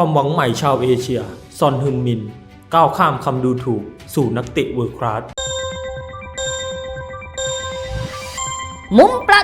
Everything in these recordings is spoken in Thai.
ความหวังใหม่ชาวเอเชีย ซอนฮึงมิน ก้าวข้ามคำดูถูก สู่นักเตะเวิร์คคลาสมุมประ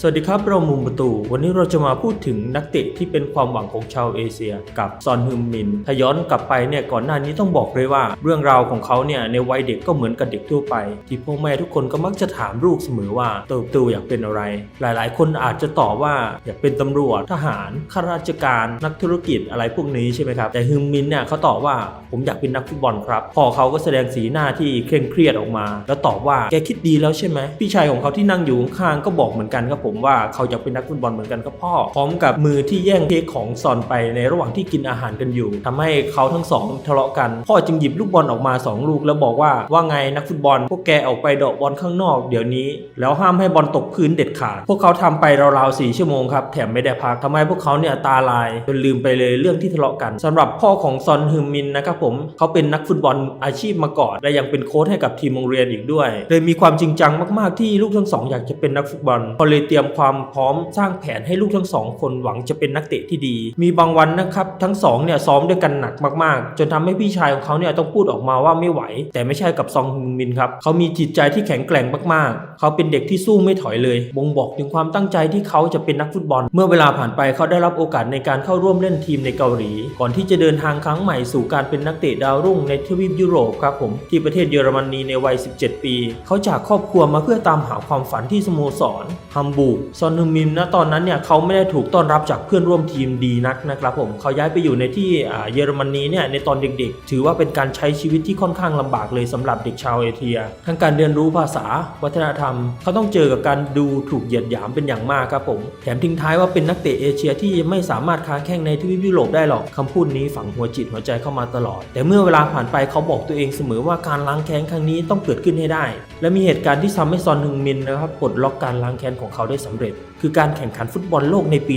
สวัสดีครับ เรามุมประตู วันนี้เราจะมาพูดถึงนักเตะที่เป็นความหวังของชาวเอเชีย กับซอนฮึมมิน ถ้าย้อนกลับไปเนี่ยก่อนหน้านี้ต้องบอกเลยว่า เรื่องราวของเขาเนี่ยในวัยเด็กก็เหมือนกับเด็กทั่วไป ที่พ่อแม่ทุกคนก็มักจะถามลูกเสมอว่าเติบโตอยากเป็นอะไร หลายๆ คนอาจจะตอบว่าอยากเป็นตำรวจทหารข้าราชการนักธุรกิจอะไรพวกนี้ใช่ไหมครับแต่ฮึมมินเนี่ยเขาตอบว่าผมอยากเป็นนักฟุตบอลครับพ่อเขาก็แสดงสีหน้าที่เคร่งเครียดออกมา แล้วตอบว่าแกคิดดีแล้วใช่ไหมพี่ชายของเขาที่นั่งอยู่ข้างๆก็บอกเหมือนกันครับผมว่าเขาอยากเป็นนักฟุตบอลเหมือนกันครับพ่อ พร้อมกับมือที่แย่งเค้กของซอนไปในระหว่างที่กินอาหารกันอยู่ทำให้เขาทั้งสองทะเลาะกัน พ่อจึงหยิบลูกบอลออกมาสองลูก แล้วบอกว่าว่าไงนักฟุตบอล พวกแกออกไปเดอกบอลข้างนอกเดี๋ยวนี้ แล้วห้ามให้บอลตกพื้นเด็ดขาด พวกเขาทำไปราวๆสี่ชั่วโมงครับแถมไม่ได้พักทำให้พวกเขาเนี่ยตาลายจนลืมไปเลยเรื่องที่ทะเลาะกันสำหรับพ่อของซอนฮึมมินนะครับผมเขาเป็นนักฟุตบอลอาชีพมาก่อนและยังเป็นโค้ชให้กับทีมโรงเรียนอีกด้วยเลยมีความจริงจังมากๆที่ลูกทั้งสองอยากจะเป็นนักฟุตบอลพอเลยเตรียมยมความพร้อมสร้างแผนให้ลูกทั้งสองคนหวังจะเป็นนักเตะที่ดี มีบางวันนะครับทั้งสองเนี่ยซ้อมด้วยกันหนักมากๆ จนทำให้พี่ชายของเขาเนี่ยต้องพูดออกมาว่าไม่ไหว แต่ไม่ใช่กับซองฮึงมินครับเขามีจิตใจที่แข็งแกร่งมากๆ เขาเป็นเด็กที่สู้ไม่ถอยเลย บ่งบอกถึงความตั้งใจที่เขาจะเป็นนักฟุตบอล เมื่อเวลาผ่านไปเขาได้รับโอกาสในการเข้าร่วมเล่นทีมในเกาหลี ก่อนที่จะเดินทางครั้งใหม่สู่การเป็นนักเตะดาวรุ่งในทวีปยุโรปครับผมที่ประเทศเยอรมนีในวัย 17 ปี เขาจากครอบครัวมาเพื่อตามหาความฝันที่สโมสรฮัมบูร์กซอนฮึงมินณตอนนั้นเนี่ยเขาไม่ได้ถูกต้อนรับจากเพื่อนร่วมทีมดีนักนะครับผมเขาย้ายไปอยู่ในที่เยอรมนีเนี่ยในตอนเด็กๆ ถือว่าเป็นการใช้ชีวิตที่ค่อนข้างลำบากเลยสำหรับเด็กชาวเอเชีย ทั้งการเรียนรู้ภาษา วัฒนธรรม เขาต้องเจอกับการดูถูกเหยียดหยามเป็นอย่างมากครับผม แถมทิ้งท้ายว่าเป็นนักเตะเอเชียที่ไม่สามารถค้าแข่งในทวีปยุโรปได้หรอกคำพูดนี้ฝังหัวจิตหัวใจเข้ามาตลอด แต่เมื่อเวลาผ่านไปเขาบอกตัวเองเสมอว่าการล้างแค้นครั้งนี้ต้องเกิดขึ้นให้ได้ และมีเหตุการณ์ที่ทำให้ซอนฮึงมินนะครับปลดล็อกการล้างแค้นของเขาได้สำเร็จ คือการแข่งขันฟุตบอลโลกในปี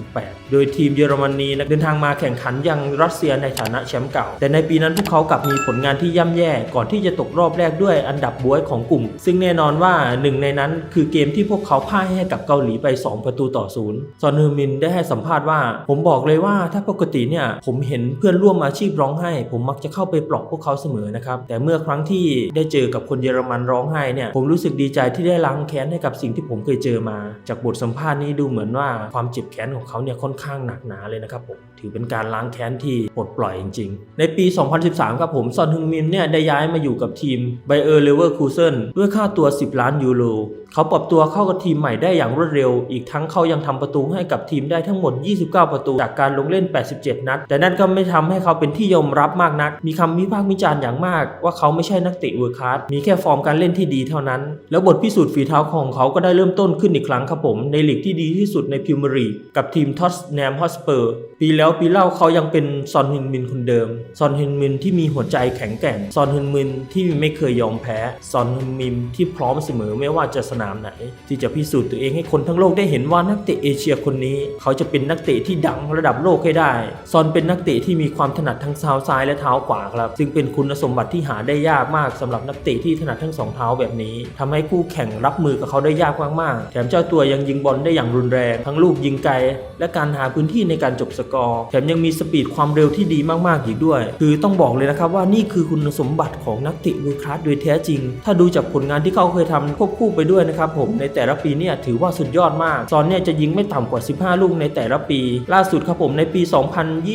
2018 โดยทีมเยอรมนีเดินทางมาแข่งขันยังรัสเซียในฐานะแชมป์เก่า แต่ในปีนั้นพวกเขากลับมีผลงานที่ย่ำแย่ก่อนที่จะตกรอบแรกด้วยอันดับบวยของกลุ่ม ซึ่งแน่นอนว่าหนึ่งในนั้นคือเกมที่พวกเขาพ่ายให้กับเกาหลีไป 2 ประตูต่อศูนย์ซอนฮึมินได้ให้สัมภาษณ์ว่า ผมบอกเลยว่าถ้าปกติเนี่ยผมเห็นเพื่อนร่วมอาชีพร้องไห้ ผมมักจะเข้าไปปลอบพวกเขาเสมอนะครับแต่เมื่อครั้งที่ได้เจอกับคนเยอรมันร้องไห้เนี่ยผมรู้สึกดีใจที่ได้ล้างแค้นให้กับสิ่งที่ผมเคยเจอมาจากบทสัมภาษณ์นี้ดูเหมือนว่าความเจ็บแค้นของเขาเนี่ยค่อนข้างหนักหนาเลยนะครับผมถือเป็นการล้างแค้นที่ปลดปล่อยจริง ๆ ในปี 2013 ครับผมซอนฮึงมินเนี่ยได้ย้ายมาอยู่กับทีมไบเออร์เลเวอร์คูเซนด้วยค่าตัว 10 ล้านยูโรเขาปรับตัวเข้ากับทีมใหม่ได้อย่างรวดเร็ว อีกทั้งเขายังทำประตูให้กับทีมได้ทั้งหมด 29 ประตู จากการลงเล่น 87 นัด แต่นั่นก็ไม่ทำให้เขาเป็นที่ยอมรับมากนัก มีคำวิพากษ์วิจารณ์อย่างมาก ว่าเขาไม่ใช่นักเตะเวอร์คลาสมีแค่ฟอร์มการเล่นที่ดีเท่านั้น แล้วบทพิสูจน์ฝีเท้าของเขาก็ได้เริ่มต้นขึ้นอีกครั้งครับผมในลีกที่ดีที่สุดในพรีเมียร์ลีกกับทีมท็อตแนมฮอสเปอร์ปีแล้วปีเล่าเขายังเป็นซอนฮึนมินคนเดิม ซอนฮึนมินที่มีหัวใจแข็งแกร่ง ซอนฮึนมินที่ไม่เคยยอมแพ้ ซอนฮึนมินที่พร้อมเสมอไม่ว่าจะสนามไหน ที่จะพิสูจน์ตัวเองให้คนทั้งโลกได้เห็นว่านักเตะเอเชียคนนี้ เขาจะเป็นนักเตะที่ดังระดับโลกให้ได้ ซอนเป็นนักเตะที่มีความถนัดทั้งเท้าซ้ายและเท้าขวาครับ ซึ่งเป็นคุณสมบัติที่หาได้ยากมากสำหรับนักเตะที่ถนัดทั้งสองเท้าแบบนี้ทำให้คู่แข่งรับมือกับเขาได้ยากมากๆแถมเจ้าตัวยังยิงบอลได้อย่างรุนแรง ทั้งลูกยิงไกล และการหาพื้นที่ในการจบสกอร์ แถมยังมีสปีดความเร็วที่ดีมากๆอีกด้วย คือต้องบอกเลยนะครับว่านี่คือคุณสมบัติของนักเตะเวอคลาสโดยแท้จริง ถ้าดูจากผลงานที่เขาเคยทำควบคู่ไปด้วยนะครับผมในแต่ละปีเนี่ยถือว่าสุดยอดมาก ซอนเนี่ยจะยิงไม่ต่ำกว่า 15 ลูกในแต่ละปี ล่าสุดครับผมในปี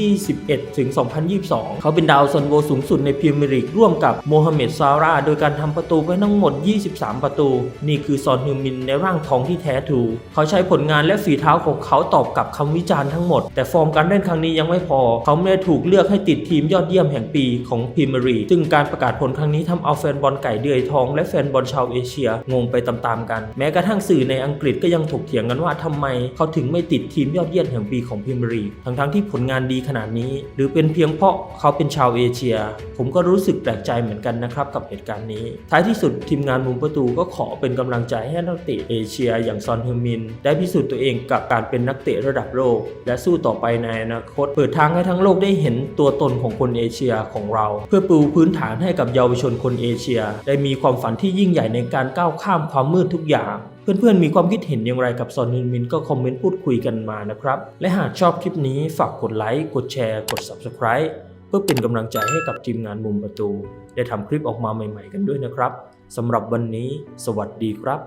2021 ถึง 2022 เขาเป็นดาวซันโวสูงสุดในพรีเมียร์ลีกร่วมกับโมฮัมเหม็ดซาร่าโดยการทำประตูไปทั้งหมด 23 ประตู นี่คือซอนฮึมินในร่างทองที่แท้ทรูเขาใช้ผลงานและฝีเท้าของเขาตอบกับคำวิจารณ์ทั้งหมด แต่ฟอร์มการเล่นครั้งนี้ยังไม่พอ เขาไม่ได้ถูกเลือกให้ติดทีมยอดเยี่ยมแห่งปีของพรีเมียร์ลีกซึ่งการประกาศผลครั้งนี้ทำเอาแฟนบอลไก่เดือยทอง และแฟนบอลชาวเอเชียงงไปตามๆกัน แม้กระทั่งสื่อในอังกฤษก็ยังถกเถียงกันว่าทำไม เขาถึงไม่ติดทีมยอดเยี่ยมแห่งปีของพรีเมียร์ลีกทั้งๆที่ผลงานดีขนาดนี้ หรือเป็นเพียงเพราะเขาเป็นชาวเอเชีย ผมก็รู้สึกแปลกใจเหมือนกันนะครับกับเหตุการณ์นี้ ท้ายที่สุดทีมงานมุมประตูก็ขอเป็นกำลังใจให้นักเตะเอเชีย อย่างซอนฮึมินได้พิสูจน์ตัวเองกับการเป็นนักเตะระดับโลก และสู้ต่อไปในอนาคต เปิดทางให้ทั้งโลกได้เห็นตัวตนของคนเอเชียของเรา เพื่อปูพื้นฐานให้กับเยาวชนคนเอเชีย ได้มีความฝันที่ยิ่งใหญ่ในการก้าวข้ามความมืดทุกอย่างเพื่อนๆ มีความคิดเห็นอย่างไรกับซอนฮึนมินก็คอมเมนต์พูดคุยกันมานะครับ และหากชอบคลิปนี้ฝากกดไลค์ กดแชร์ กด Subscribe เพื่อเป็นกำลังใจให้กับทีมงานมุมประตู ได้ทำคลิปออกมาใหม่ๆกันด้วยนะครับสำหรับวันนี้ สวัสดีครับ